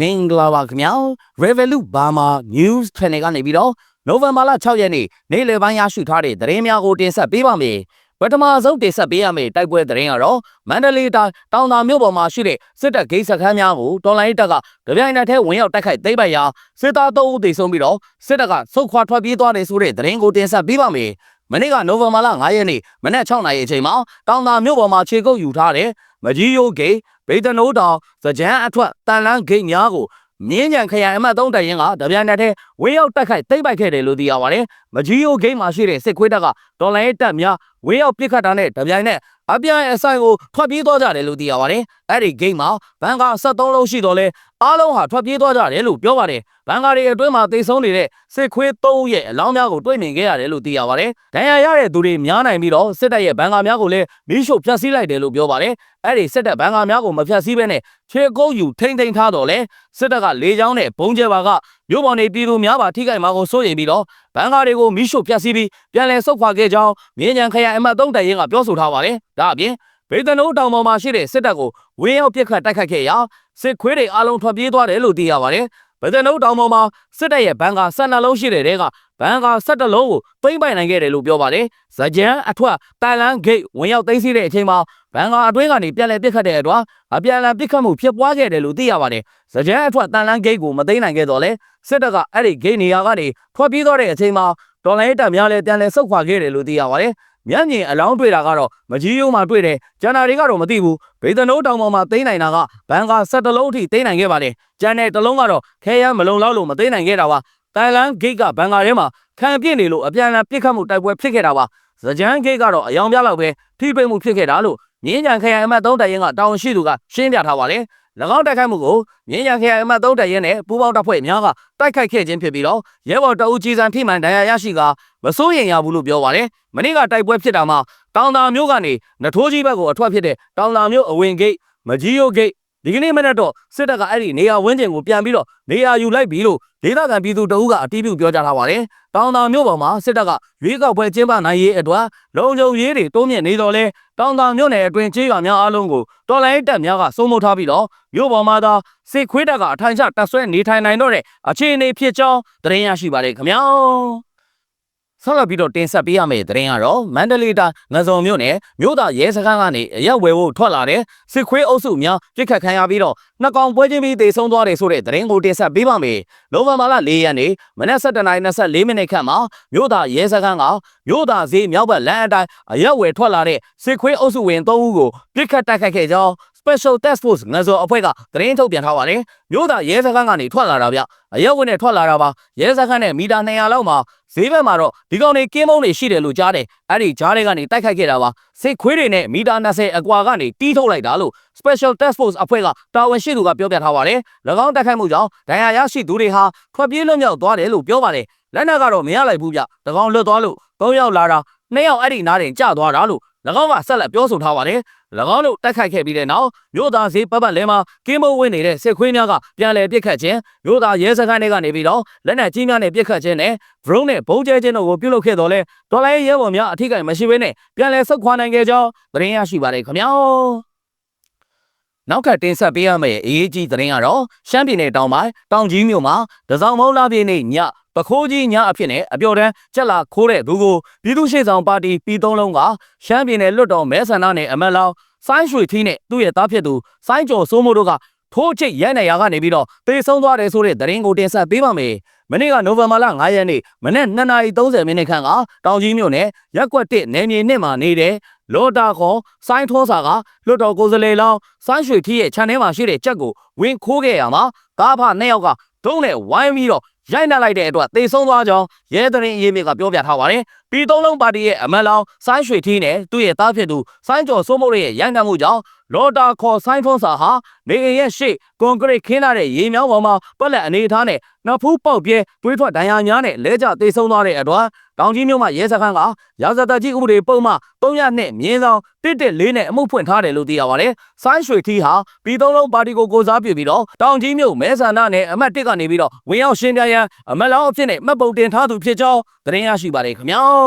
မင်္ဂလာပါခင်ဗျာ Revolut Burma News Channel ကနေပြီးတော့နိုဝင်ဘာလ6ရက်နေ့နေ့လယ်ပိုင်းရရှိထားတဲ့သတင်းများကိုတင်ဆက်ပေးပါမယ်ပထမဆုံးတင်ဆက်ပေးရမယ့်တိုက်ပွဲသတင်းကတော့မန္တလေးတိုင်းတောင်သာမြို့ပေါ်မှာရှိတဲ့စစ်တပ်ဂိတ်စခန်းများကိုတော်လိုင်းတပ်ကကြပြိုင်နက်ထဲဝင်ရောက်တိုက်ခိုက်သိမ်းပိုက်ရာစစ်သား3ဦးသေဆုံးပြီးတော့စစ်တပ်ကဆုတ်ခွာထွက်ပြေးသွားတယ်ဆိုတဲ့သတင်းကိုတင်ဆက်ပေးပါမယ်မနေ့ကနိုဝင်ဘာလ9ရက်နေ့မနက်6နာရီအချိန်မှာတောင်သာမြို့ပေါ်မှာခြေကုပ်ယူထားတဲ့မကြီးရိုးဂိတ် ဗေဒနိုးတောင်စကြမ်းအထွတ်တန်လန်းဂိတ်များကိုမြင်းကြံခရိုင်အမှတ်3တိုင်ရင်ကတပြန်တဲ့ထဲဝင်းရောက်တက်ခိုက်တိမ့်ပိုက်ခဲ့တယ်လို့သိရပါတယ်။မကြီးယိုဂိမ်းမှာရှိတဲ့စစ်ခွေးတပ်ကဒေါ်လာရေးတပ်များဝင်းရောက်ပစ်ခတ်တာနဲ့တပြန်နဲ့အပြန်အဆိုင်ကိုထွက်ပြေးသွားကြတယ်လို့သိရပါတယ်။အဲ့ဒီဂိမ်းမှာဘန်ကာ73လုံးရှိတော့လဲအားလုံးဟာထွက်ပြေးသွားကြတယ်လို့ပြောပါတယ်။ဘန်ကာတွေအတွင်းမှာတိတ်ဆုံးနေတဲ့စစ်ခွေး3ရဲ့အလောင်းများကိုတွေ့မြင်ခဲ့ရတယ်လို့သိရပါတယ်။ဒဏ်ရာရတဲ့သူတွေများနိုင်ပြီးတော့စစ်တပ်ရဲ့ဘန်ကာများကိုလည်းမီးရှို့ဖျက်ဆီးလိုက်တယ်လို့ပြောပါတယ်။အဲ့ဒီစစ်တပ်ဘန်ကာများကိုမဖျက်ဆီးဘဲနဲ့ခြေကုပ်ယူထိမ့်ထိန်ထားတော့လဲစစ်တပ်ကလေကြောင်းနဲ့ဘုံကျဲပါက မြို့ပေါ်နေပြည်သူများပါထိခိုက်မှာကိုစိုးရိမ်ပြီးတော့ဘန်ကာတွေကိုမီးရှို့ဖျက်ဆီးပြီးပြန်လည်ဆုတ်ခွာခဲ့ကြောင်းမြင်းကြံခရိုင်အမှတ်3တိုင်ရင်ကပြောဆိုထားပါတယ်။ဒါအပြင်ဗေဒနိုးတောင်ပေါ်မှာရှိတဲ့စစ်တပ်ကိုဝင်းရောက်ပစ်ခတ်တိုက်ခတ်ခဲ့ရာစစ်ခွေးတွေအလုံးထွက်ပြေးသွားတယ်လို့သိရပါတယ်။ ဗေဒနိုးတောင်ပေါ်မှာစစ်တပ်ရဲ့ဘန်ကာ12လုံးရှိတဲ့တဲကဘန်ကာ17လုံးကိုသိမ်းပိုက်နိုင်ခဲ့တယ်လို့ပြောပါတယ်။ဇကြံအထွတ်တန်လန်းဂိတ်ဝင်ရောက်သိမ်းဆီးတဲ့အချိန်မှာဘန်ကာအတွင်းကနေပြန်လည်ပစ်ခတ်တဲ့အတွက်အပြန်အလှန်ပစ်ခတ်မှုဖြစ်ပွားခဲ့တယ်လို့သိရပါတယ်။ဇကြံအထွတ်တန်လန်းဂိတ်ကိုမသိမ်းနိုင်ခဲ့တော့လဲစစ်တပ်ကအဲ့ဒီဂိတ်နေရာကနေထွက်ပြေးသွားတဲ့အချိန်မှာဒေါ်လာရေးတပ်များလည်းပြန်လည်ဆုတ်ခွာခဲ့တယ်လို့သိရပါတယ်။ မျက်မြင်အလောင်းတွေ့တာကတော့မကြီးရိုးမှာတွေ့တယ်။ကျန်တာတွေကတော့မသိဘူး။ဘေဒနိုးတောင်ပေါ်မှာသိမ်းနိုင်တာကဘန်ကာ17လုံးအထိသိမ်းနိုင်ခဲ့ပါတယ်။ကျန်တဲ့တစ်လုံးကတော့ခဲရမ်းမလုံလောက်လို့မသိမ်းနိုင်ခဲ့တာပါ။တိုင်လန်ဂိတ်ကဘန်ကာထဲမှာခံပြစ်နေလို့အပြန်အလှန်ပစ်ခတ်မှုတိုက်ပွဲဖြစ်ခဲ့တာပါ။ဇကြန်ဂိတ်ကတော့အယောင်ပြလောက်ပဲထိပိတ်မှုဖြစ်ခဲ့တာလို့မြင်းကြံခရိုင်အမှတ်3တိုင်ရင်ကတာဝန်ရှိသူကရှင်းပြထားပါတယ်။၎ င်းတိုက်ခိုက်မှုကိုမြင်းရံခရိုင်အမှတ်3တိုင်ရင်နဲ့ပူးပေါင်းတပ်ဖွဲ့များကတိုက်ခိုက်ခဲ့ခြင်းဖြစ်ပြီးတော့ရဲဘော်တအူးကြီးစံထိမှန်ဒဏ်ရာရရှိကမစိုးရိမ်ရဘူးလို့ပြောပါတယ်။မနေ့ကတိုက်ပွဲဖြစ်တာမှာတောင်တာမျိုးကနေနထိုးကြီးဘက်ကိုအထွက်ဖြစ်တဲ့တောင်တာမျိုးအဝင်ဂိတ်မကြီးယိုဂိတ် ဒီကနေ့မနေ့တော့စစ်တပ်ကအဲ့ဒီနေရာဝင်းကျင်ကိုပြန်ပြီးတော့နေရာယူလိုက်ပြီလို့ဒေသခံပြည်သူတအုပ်ကအတီးပြုပြောကြားထားပါတယ်။တောင်တာမျိုးပေါ်မှာစစ်တပ်ကရွေးကောက်ပွဲကျင်းပနိုင်ရေးအတွက်လုံခြုံရေးတွေတိုးမြင့်နေတော့လဲတောင်တာမျိုးနယ်အတွင်းကျေးရွာများအားလုံးကိုတော်လိုင်းတပ်များကစိုးမိုးထားပြီးတော့မြို့ပေါ်မှာသာစစ်ခွေးတပ်ကအထိုင်ချတပ်ဆွဲနေထိုင်နိုင်တော့တဲ့အခြေအနေဖြစ်ကြောင်းသတင်းရရှိပါတယ်ခင်ဗျာ။ ဆက်လက်ပြီးတော့တင်ဆက်ပေးရမယ့်သတင်းကတော့မန္တလေးတိုင်းငစုံမြို့နယ်မြို့သားရဲစခန်းကနေအရက်ဝယ်ဖို့ထွက်လာတဲ့စစ်ခွေးအုပ်စုများပြစ်ခတ်ခံရပြီးတော့နှစ်ကောင်ပွဲချင်းပြီးတေဆုံးသွားတယ်ဆိုတဲ့သတင်းကိုတင်ဆက်ပေးပါမယ်။နိုဝင်ဘာလ၄ရက်နေ့မနက်7:24မိနစ်ခန့်မှာမြို့သားရဲစခန်းကမြို့သားဈေးမြောက်ဘက်လမ်းအတိုင်းအရက်ဝယ်ထွက်လာတဲ့စစ်ခွေးအုပ်စုဝင်၃ဦးကိုပြစ်ခတ်တိုက်ခိုက်ခဲ့ကြောင်း Special Task Force ငဇော်အဖွဲ့ကသတင်းထုတ်ပြန်ထားပါတယ်။မြို့သားရဲစခန်းကနေထွက်လာတာဗျ။အရက်ဝင်နဲ့ထွက်လာတာပါ။ရဲစခန်းနဲ့မီတာ200လောက်မှာဈေးဘက်မှာတော့ဒီကောင်တွေကင်းမုံတွေရှိတယ်လို့ကြားတယ်။အဲ့ဒီကြားတွေကနေတိုက်ခိုက်ခဲ့တာပါ။စစ်ခွေးတွေနဲ့မီတာ20အကွာကနေတီးထုတ်လိုက်တာလို့ Special Task Force အဖွဲ့ကတာဝန်ရှိသူကပြောပြထားပါတယ်။၎င်းတိုက်ခိုက်မှုကြောင့်ဒဏ်ရာရရှိသူတွေဟာထွက်ပြေးလွတ်မြောက်သွားတယ်လို့ပြောပါတယ်။လက်နက်ကတော့မရလိုက်ဘူးဗျ။တကောင်လွတ်သွားလို့၃ယောက်လာတာ၂ယောက်အဲ့ဒီနားတင်ကျသွားတာလို့၎ င်းကဆက်လက်ပြောဆိုထားပါတယ်။၎င်းတို့တိုက်ခိုက်ခဲ့ပြီးတဲ့နောက်မြို့သားဈေးပတ်ပတ်လဲမှာကင်းမုံဝင်နေတဲ့စစ်ခွေးများကပြန်လည်ပစ်ခတ်ခြင်းမြို့သားရဲစခန်းတွေကနေပြီးတော့လက်နက်ကြီးများနဲ့ပစ်ခတ်ခြင်းနဲ့ drone နဲ့ဘုံကျဲခြင်းတို့ကိုပြုလုပ်ခဲ့တော့လဲဒေါ်လာရဲဘော်များအထိကိမရှိဘဲနဲ့ပြန်လည်ဆုတ်ခွာနိုင်ခဲ့ကြောင်းသတင်းရရှိပါတယ်ခင်ဗျာ။နောက်ကတင်ဆက်ပေးရမယ့်အရေးကြီးသတင်းကတော့ရှမ်းပြည်နယ်တောင်ပိုင်းတောင်ကြီးမြို့မှာဒဇောင်မုံလာပြည်နေ့ည ပခိုးကြီးညအဖြစ်နဲ့အပြော်တန်းကြက်လာခိုးတဲ့သူကိုပြည်သူ့ရှေ့ဆောင်ပါတီပြည်သုံးလုံးကရှမ်းပြည်နယ်လွတ်တော်မဲဆန္ဒနယ်အမတ်လောင်းဆိုင်းရွှေထီးနဲ့သူ့ရဲ့သားဖြစ်သူဆိုင်းကျော်စိုးမိုးတို့ကထိုးချိတ်ရဲနေရာကနေပြီးတော့တေဆုံးသွားတယ်ဆိုတဲ့သတင်းကိုတင်ဆက်ပေးပါမယ်။မနေ့ကနိုဝင်ဘာလ9ရက်နေ့မနေ့2:30မိနစ်ခန့်ကတောင်ကြီးမြို့နယ်ရက်ကွက်1နယ်မြေနှစ်မှာနေတဲ့လော်တာခေါ်ဆိုင်းထောစာကလွတ်တော်ကိုယ်စားလှယ်လောင်းဆိုင်းရွှေထီးရဲ့ခြံထဲမှာရှိတဲ့ကြက်ကိုဝင်ခိုးခဲ့ရမှာကားဖနှစ်ယောက်ကဒုံးနဲ့ဝိုင်းပြီးတော့ ရိုက်နှက်လိုက်တဲ့အတွက်သေဆုံးသွားကြောင်းရဲတရင်ရေးမြစ်ကပြောပြထားပါတယ်။ ပြည်သုံးလုံးပါတီရဲ့အမတ်လောင်းဆိုင်းရွှေထီးနဲ့သူ့ရဲ့သားဖြစ်သူဆိုင်းကျော်စိုးမိုးရဲ့ရိုက်နှက်မှုကြောင့်လော်တာခေါ်ဆိုင်းထွန်းစာဟာနေအိမ်ရဲ့ရှေ့ကွန်ကရစ်ခင်းလာတဲ့ရေမြောင်းပေါ်မှာပက်လက်အနေထားနဲ့နှစ်ဖူးပေါက်ပြဲတွေးထွက်ဒဏ်ရာများနဲ့လဲကျသေဆုံးသွားတဲ့အတွက်တောင်ကြီးမြို့မှာရဲစခန်းကရာဇသက်ကြီးဥပဒေပုံမှ300နဲ့မြင်းဆောင်114နဲ့အမှုဖွင့်ထားတယ်လို့သိရပါတယ်။ဆိုင်းရွှေထီးဟာပြည်သုံးလုံးပါတီကိုကိုစားပြုပြီးတော့တောင်ကြီးမြို့မဲဆန္ဒနဲ့အမတ်1ကနေပြီးတော့ဝင်ရောက်ရှင်းပြရန်အမတ်လောင်းအဖြစ်နဲ့မှတ်ပုံတင်ထားသူဖြစ်ကြောင်းသတင်းရရှိပါတယ်ခင်ဗျာ။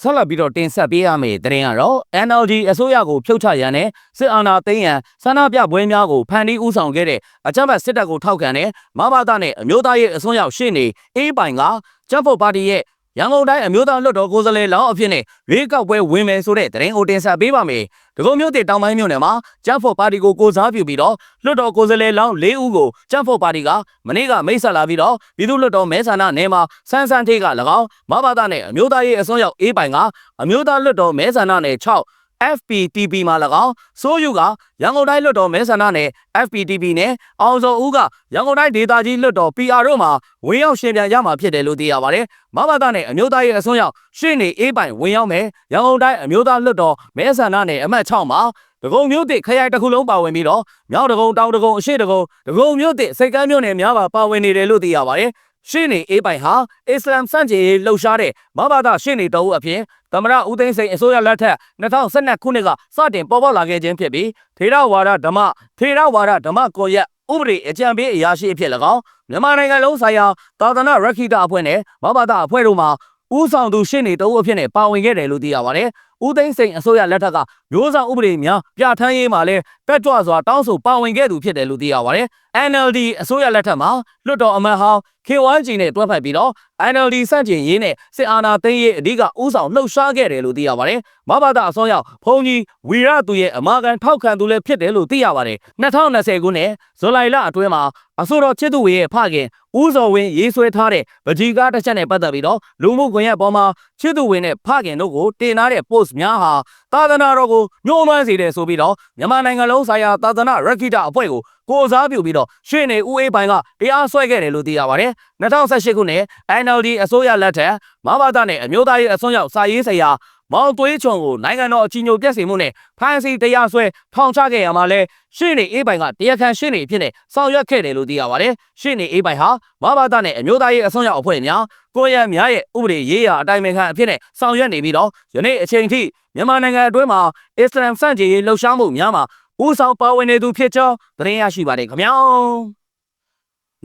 ဆက်လက်ပြီးတော့တင်ဆက်ပေးရမယ့်သတင်းကတော့ NLD အစိုးရကိုဖြုတ်ချရန်နဲ့စစ်အာဏာသိမ်းရန်ဆန္ဒပြပွဲများကိုဖန်တီးဥဆောင်ခဲ့တဲ့အကြမ်းဖက်စစ်တပ်ကိုထောက်ခံတဲ့မဘာသာနဲ့အမျိုးသားရေးအစွန်းရောက်ရှေ့နေအေးပိုင်ကကျန်းဖို့ပါတီရဲ့ ရန်ကုန်တိုင်းအမျိုးသားလွှတ်တော်ကိုယ်စားလှယ်လောင်းအဖြစ်နဲ့ရွေးကောက်ပွဲဝင်မယ်ဆိုတဲ့သတင်းကိုတင်ဆက်ပေးပါမယ်။ဒီကုန်းမျိုးတေတောင်ပိုင်းမြို့နယ်မှာကျန်းဖို့ပါတီကိုကိုစားပြုပြီးတော့လွှတ်တော်ကိုယ်စားလှယ်လောင်း၄ဦးကိုကျန်းဖို့ပါတီကမနေ့ကမိတ်ဆက်လာပြီးတော့ပြည်သူ့လွှတ်တော်မဲဆန္ဒနယ်မှာဆန်းဆန်းထေးက၎င်းမဘာသာနဲ့အမျိုးသားရေးအစွန်းရောက်အေးပိုင်ကအမျိုးသားလွှတ်တော်မဲဆန္ဒနယ်6 FPTP မှာ၎င်းစိုးယူကရန်ကုန်တိုင်းလွှတ်တော်မဲဆန္ဒနယ် FPTP နဲ့အောင်စောဦးကရန်ကုန်တိုင်းဒေသကြီးလွှတ်တော် PR တို့မှာဝင်ရောက်ရှင်ပြန်ရမှာဖြစ်တယ်လို့သိရပါတယ်။မဘာသာနဲ့အမျိုးသားရေးအစွန်းရောက်ရှေ့နေအေးပိုင်ဝင်ရောက်မယ်ရန်ကုန်တိုင်းအမျိုးသားလွှတ်တော်မဲဆန္ဒနယ်အမှတ်6မှာဒဂုံမျိုးတစ်ခရိုင်တစ်ခုလုံးပါဝင်ပြီးတော့မြောက်ဒဂုံတောင်ဒဂုံအရှေ့ဒဂုံဒဂုံမျိုးတစ်စိတ်ကမ်းမျိုးနယ်များပါပါဝင်နေတယ်လို့သိရပါတယ်။ ရှေ့နေအေးပိုင်ဟာအစ္စလမ်စန့်ကျင်ရေးလှုပ်ရှားတဲ့မဘာသာရှေ့နေတော်ဦးအဖြစ်သမရဦးသိန်းစိန်အစိုးရလက်ထက်2012ခုနှစ်ကစတင်ပေါ်ပေါက်လာခဲ့ခြင်းဖြစ်ပြီးထေရဝါဒဓမ္မထေရဝါဒဓမ္မကိုရက်ဥပဒေအကြံပေးအရာရှိအဖြစ်၎င်းမြန်မာနိုင်ငံလုံးဆိုင်ရာသာသနာရခိတအဖွဲ့နဲ့မဘာသာအဖွဲ့တို့မှာဦးဆောင်သူရှေ့နေတော်ဦးအဖြစ်နဲ့ပါဝင်ခဲ့တယ်လို့သိရပါတယ်။ ဦးသိန်းစိန်အစိုးရလက်ထက်ကမျိုးဆောင်ဥပဒေများပြဋ္ဌာန်းရေးမှာလည်းတက်ကြွစွာတောင်းဆိုပါဝင်ခဲ့သူဖြစ်တယ်လို့သိရပါတယ်။ NLD အစိုးရလက်ထက်မှာလွှတ်တော်အမတ်ဟောင်း KYG နဲ့တွဲဖက်ပြီးတော့ NLD စန့်ကျင်ရေးနဲ့စစ်အာဏာသိမ်းရေးအဓိကဥဆောင်လှုပ်ရှားခဲ့တယ်လို့သိရပါတယ်။မဘာသာအစောရောက်ဘုံကြီးဝီရသူရဲ့အမာခံထောက်ခံသူလည်းဖြစ်တယ်လို့သိရပါတယ်။2020ခုနှစ်ဇူလိုင်လအတွင်းမှာ အဆိုတော်ချစ်သူဝေရဲ့ဖခင်ဦးစော်ဝင်းရေးဆွဲထားတဲ့ပကြီကားတစ်ချက်နဲ့ပတ်သက်ပြီးတော့လူမှုကွန်ရက်ပေါ်မှာချစ်သူဝင်းနဲ့ဖခင်တို့ကိုတင်ထားတဲ့ post များဟာသာသနာတော်ကိုညှိုးနွမ်းစေတယ်ဆိုပြီးတော့မြန်မာနိုင်ငံလုံးဆိုင်ရာသာသနာရခိတအဖွဲ့ကိုကိုစားပြုပြီးတော့ရှေ့နေဦးအေးပိုင်ကတရားစွဲခဲ့တယ်လို့သိရပါတယ်2018ခုနှစ် NLD အစိုးရလက်ထက်မဘာသာနဲ့အမျိုးသားရေးအစွန်းရောက်စာရေးဆရာ မောင်သွေးချွန်ကိုနိုင်ငံတော်အကြီးအကျယ်ပြည့်စုံမှုနဲ့ဖမ်းဆီးတရားစွဲထောင်ချခဲ့ရမှာလဲရှေ့နေအေးပိုင်ကတရားခံရှေ့နေဖြစ်နေဆောင်ရွက်ခဲ့တယ်လို့သိရပါတယ်ရှေ့နေအေးပိုင်ဟာမဘာသာနဲ့အမျိုးသားရေးအစွန်းရောက်အဖွဲ့များကိုရံများရဲ့ဥပဒေရေးရာအတိုင်းအခံအဖြစ်နဲ့ဆောင်ရွက်နေပြီးတော့ယနေ့အချိန်ထိမြန်မာနိုင်ငံအတွင်းမှာအစ္စလမ်စန့်ကျင်ရေးလှုပ်ရှားမှုများမှာဦးဆောင်ပါဝင်နေသူဖြစ်ကြောင်းသတင်းရရှိပါတယ်ခင်ဗျာ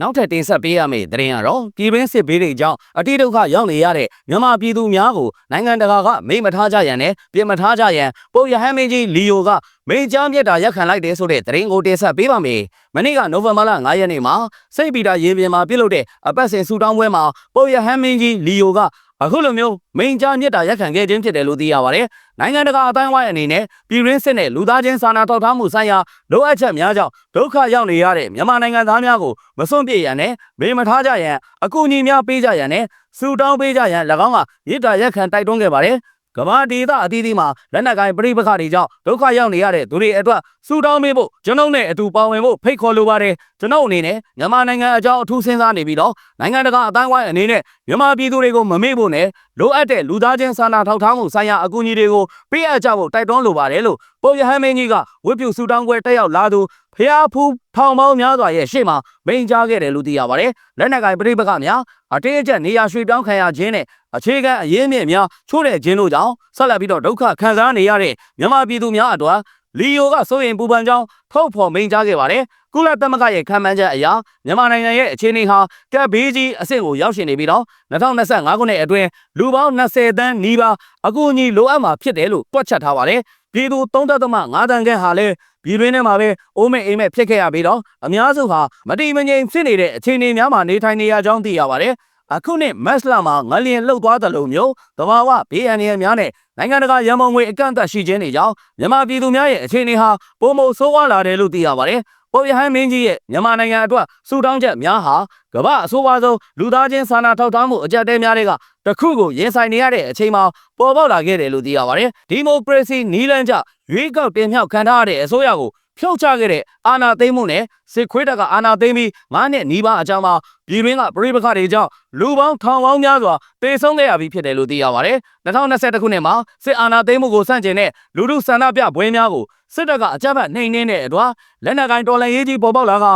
နောက်ထပ်တင်ဆက်ပေးရမယ့်သတင်းကတော့ပြည်တွင်းစစ်ဘေးတွေကြောင့်အတိဒုက္ခရောက်နေရတဲ့မြန်မာပြည်သူများကိုနိုင်ငံတကာကမိတ်မထားကြရန်နဲ့ပြင်မထားကြရန်ပုပ်ရဟန်းမင်းကြီးလီယိုက မိန့်ကြားမြတ်တာရက်ခံလိုက်တယ်ဆိုတဲ့သတင်းကိုတင်ဆက်ပေးပါမယ်။မနေ့ကနိုဝင်ဘာလ9ရက်နေ့မှာစိတ်ပီတာရေပြင်မှာပြုလုပ်တဲ့အပတ်စဉ်ဆူတောင်းပွဲမှာပုပ်ရဟန်းမင်းကြီးလီယိုကအခုလိုမျိုးမိန်ကြားမြစ်တာရက်ခံခဲ့ခြင်းဖြစ်တယ်လို့သိရပါတယ်။နိုင်ငံတကာအတိုင်းအဝိုင်းအနေနဲ့ပြည်ရင်းစစ်နဲ့လူသားချင်းစာနာထောက်ထားမှုဆိုင်ရာလိုအပ်ချက်များကြောင့်ဒုက္ခရောက်နေရတဲ့မြန်မာနိုင်ငံသားများကိုမစွန့်ပစ်ရန်နဲ့မေမထားကြရန်အကူအညီများပေးကြရန်နဲ့စူတောင်းပေးကြရန်၎င်းကရစ်တာရက်ခံတိုက်တွန်းခဲ့ပါတယ်။ ကမ္ဘာဒေသအသီးသီးမှာလက်နက်ကိုင်ပြိပခါတွေကြောင့်ဒုက္ခရောက်နေရတဲ့သူတွေအတွက်စူတောင်းပေးဖို့ကျွန်ုပ်နဲ့အတူပါဝင်ဖို့ဖိတ်ခေါ်လိုပါတယ်ကျွန်ုပ်အနေနဲ့မြန်မာနိုင်ငံအကြောင်းအထူးစဉ်းစားနေပြီးတော့နိုင်ငံတကာအတိုင်းဝိုင်းအနေနဲ့မြန်မာပြည်သူတွေကိုမမေ့ဖို့နဲ့လိုအပ်တဲ့လူသားချင်းစာနာထောက်ထားမှုဆိုင်ရာအကူအညီတွေကိုပေးအပ်ကြဖို့တိုက်တွန်းလိုပါတယ်လို့ပုပ်ရဟန်းမင်းကြီးကဝတ်ပြုစူတောင်းပွဲတက်ရောက်လာသူ ဖျားဖူးထောင်ပေါင်းများစွာရဲ့ရှေ့မှာမိန်ကြားခဲ့တယ်လို့သိရပါတယ်လက်နက်ကိုင်ပြိပခါများအတေးအကျက်နေရာရွှေ့ပြောင်းခံရခြင်းနဲ့အခြေခံအရင်းမြစ်များချိုးတဲ့ခြင်းတို့ကြောင့်ဆက်လက်ပြီးတော့ဒုက္ခခံစားနေရတဲ့မြန်မာပြည်သူများအတွက်လီယိုကစိုးရင်ပူပန်ကြောင်းထုတ်ဖော်မိန်ကြားခဲ့ပါတယ်ကုလသမဂ္ဂရဲ့ခံမှန်းချက်အရမြန်မာနိုင်ငံရဲ့အခြေအနေဟာကပ်ဘေးကြီးအဆင့်ကိုရောက်ရှိနေပြီးတော့2025ခုနှစ်အတွင်းလူပေါင်း20တန်းနီးပါးအကူအညီလိုအပ်မှာဖြစ်တယ်လို့တွက်ချက်ထားပါတယ်ပြည်သူ3.5တန်းခန့်ဟာလည်း ပြည်တွင်းထဲမှာပဲအိုးမဲ့အိမ်မဲ့ဖြစ်ခဲ့ရပြီးတော့အများစုဟာမတိမငြိမ်ဖြစ်နေတဲ့အခြေအနေများမှာနေထိုင်နေရကြောင်းသိရပါတယ်အခုနှစ်မက်စလာမှာငလျင်လှုပ်သွားတယ်လို့မျိုးတဘာဝဘေးအန္တရာယ်များနဲ့နိုင်ငံတကာရန်ပုံငွေအကန့်အသတ်ရှိခြင်းတွေကြောင့်မြန်မာပြည်သူများရဲ့အခြေအနေဟာပုံမဆိုးဝါးလာတယ်လို့သိရပါတယ်။ ပေါ်ရဟန်းမင်းကြီးရဲ့မြန်မာနိုင်ငံအတွက်စူတောင်းချက်များဟာကမ္ဘာအဆိုးဝါးဆုံးလူသားချင်းစာနာထောက်ထားမှုအကြက်တဲများတွေကတခုကိုရင်ဆိုင်နေရတဲ့အချိန်မှာပေါ်ပေါက်လာခဲ့တယ်လို့သိရပါတယ်။ဒီမိုကရေစီနီးလန်းကျရွေးကောက်တင်မြှောက်ခံထားရတဲ့အစိုးရကို ဖြုတ်ချခဲ့တဲ့အာဏာသိမ်းမှုနဲ့စစ်ခွေးတပ်ကအာဏာသိမ်းပြီး၅နှစ်နီးပါးအကြောင်းမှာပြည်တွင်းကပြည်ပခါတွေကြောင့်လူပေါင်းထောင်ပေါင်းများစွာတေဆုံးခဲ့ရပြီးဖြစ်တယ်လို့သိရပါတယ်။2021ခုနှစ်မှာစစ်အာဏာသိမ်းမှုကိုစန့်ကျင်တဲ့လူထုဆန္ဒပြပွဲများကိုစစ်တပ်ကအကြမ်းဖက်နှိမ်နင်းတဲ့အတွက်လက်နက်ကိုင်တော်လှန်ရေးကြီးပေါ်ပေါက်လာက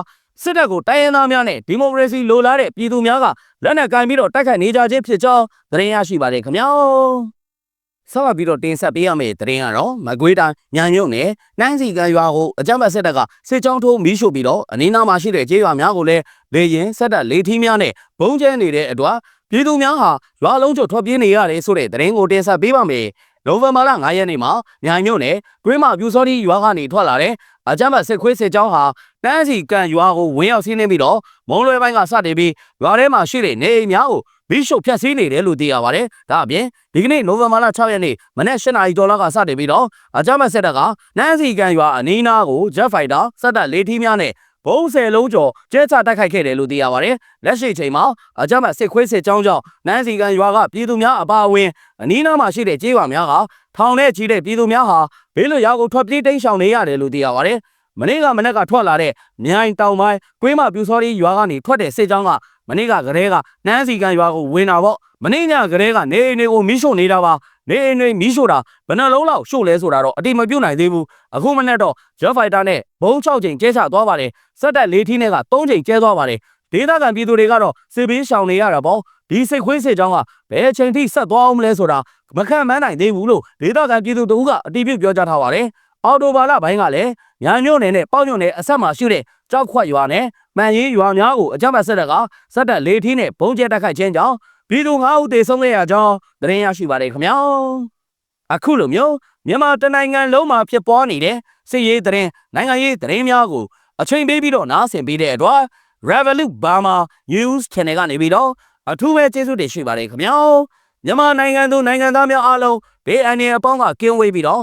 စစ်တပ်ကိုတိုင်းရင်းသားများနဲ့ဒီမိုကရေစီလိုလားတဲ့ပြည်သူများကလက်နက်ကင်ပြီးတော့တိုက်ခိုက်နေကြခြင်းဖြစ်ကြောင်းသတင်းရရှိပါတယ်ခင်ဗျာ။ ဆက်လက်ပြီးတော့တင်ဆက်ပေးရမယ့်သတင်းကတော့မကွေးတိုင်းညံမြုံနယ်နိုင်စီကံရွာကိုအကြမ်းဖက်စစ်တပ်ကစစ်ကြောင်းထိုးမီးရှို့ပြီးတော့အနီးနားမှာရှိတဲ့ကျေးရွာများကိုလည်းလေရင်ဆက်တပ်လေထီးများနဲ့ဘုံကျဲနေတဲ့အတွက်ပြည်သူများဟာရွာလုံးကျွတ်ထွက်ပြေးနေရတယ်ဆိုတဲ့သတင်းကိုတင်ဆက်ပေးပါမယ်။နိုဝင်ဘာလ9ရက်နေ့မှာမြိုင်မြို့နယ်တွင်းမပြူစောတိရွာကနေထွက်လာတဲ့အကြမ်းဖက်စစ်ခွေးစစ်ကြောင်းဟာတန်းစီကန်ရွာကိုဝင်ရောက်စီးနှင်းပြီးတော့မုံလွယ်ပိုင်းကစတင်ပြီးရွာထဲမှာရှိတဲ့နေအိမ်များကို မီးရှို့ဖျက်ဆီးနေတယ်လို့သိရပါတယ်။ဒါအပြင်ဒီကနေ့နိုဝင်ဘာလ6ရက်နေ့မနက်8နာရီဒေါ်လာကစတင်ပြီးတော့အကြမ်းဖက်စစ်တပ်ကနန်းစီကန်ရွာအနီးနားကို Jet Fighter စက်တပ်လေးထီးများနဲ့ဘုံဆယ်လုံးကျော်ကျဲချတိုက်ခိုက်ခဲ့တယ်လို့သိရပါတယ်။လက်ရှိချိန်မှာအကြမ်းဖက်စစ်ခွေးစစ်ကြောင်းကြောင့်နန်းစီကန်ရွာကပြည်သူများအပါအဝင်အနီးနားမှာရှိတဲ့ကျေးရွာများကထောင်ထဲချီတဲ့ပြည်သူများဟာဘေးလွတ်ရာကိုထွက်ပြေးတိမ်းရှောင်နေရတယ်လို့သိရပါတယ်။မနေ့ကမနေ့ကထွက်လာတဲ့မြိုင်တောင်ပိုင်းကွင်းမပြူစောရီရွာကနေထွက်တဲ့စစ်ကြောင်းက မနေ့ကကလေးကနန်းစီကန်ရွာကိုဝင်တာပေါ့မနေ့ညကလေးကနေအိမ်တွေကိုမီးရှို့နေတာပါနေအိမ်တွေမီးရှို့တာဘယ်နှလုံးလောက်ရှို့လဲဆိုတာတော့အတိမပြုတ်နိုင်သေးဘူးအခုမနေ့တော့ Jet Fighter နဲ့ဘုံ6ချိန်ကျဲချသွားပါတယ်စက်တက်၄ထီးနဲ့က3ချိန်ကျဲသွားပါတယ်ဒေသခံပြည်သူတွေကတော့စစ်ဘေးရှောင်နေရတာပေါ့ဒီစိတ်ခွေးစစ်ကြောင်းကဘယ်ချိန်ထိဆက်သွားအောင်မလဲဆိုတာမခံမန်းနိုင်သေးဘူးလို့ဒေသခံပြည်သူတို့ကအတိပြုပြောကြားထားပါတယ်အော်တိုဘာလဘိုင်းကလည်းညာမျိုးနယ်နဲ့ပေါ့ညွန့်နယ်အဆက်မှာရှိတဲ့ ကြောက်ခွက်ရွာနဲ့မှန်ရေးရွာများကိုအကြမ်းဖက်ဆက်တပ်ကစက်တက်၄ထီးနဲ့ဘုံကျဲတိုက်ခိုက်ခြင်းကြောင့်ပြည်သူ၅ဦးသေဆုံးခဲ့ရကြောင်းသတင်းရရှိပါတယ်ခင်ဗျာအခုလိုမျိုးမြန်မာတနိုင်ငံလုံးမှာဖြစ်ပွားနေတဲ့စစ်ရေးသတင်းနိုင်ငံရေးသတင်းများကိုအချိန်ပေးပြီးတော့နားဆင်ပေးတဲ့အတွက် Revolut Burma News Channel ကနေပြီးတော့အထူးပဲကျေးဇူးတင်ရှိပါတယ်ခင်ဗျာမြန်မာနိုင်ငံသူနိုင်ငံသားများအားလုံးဘေးအန္တရာယ်အပေါင်းကကင်းဝေးပြီးတော့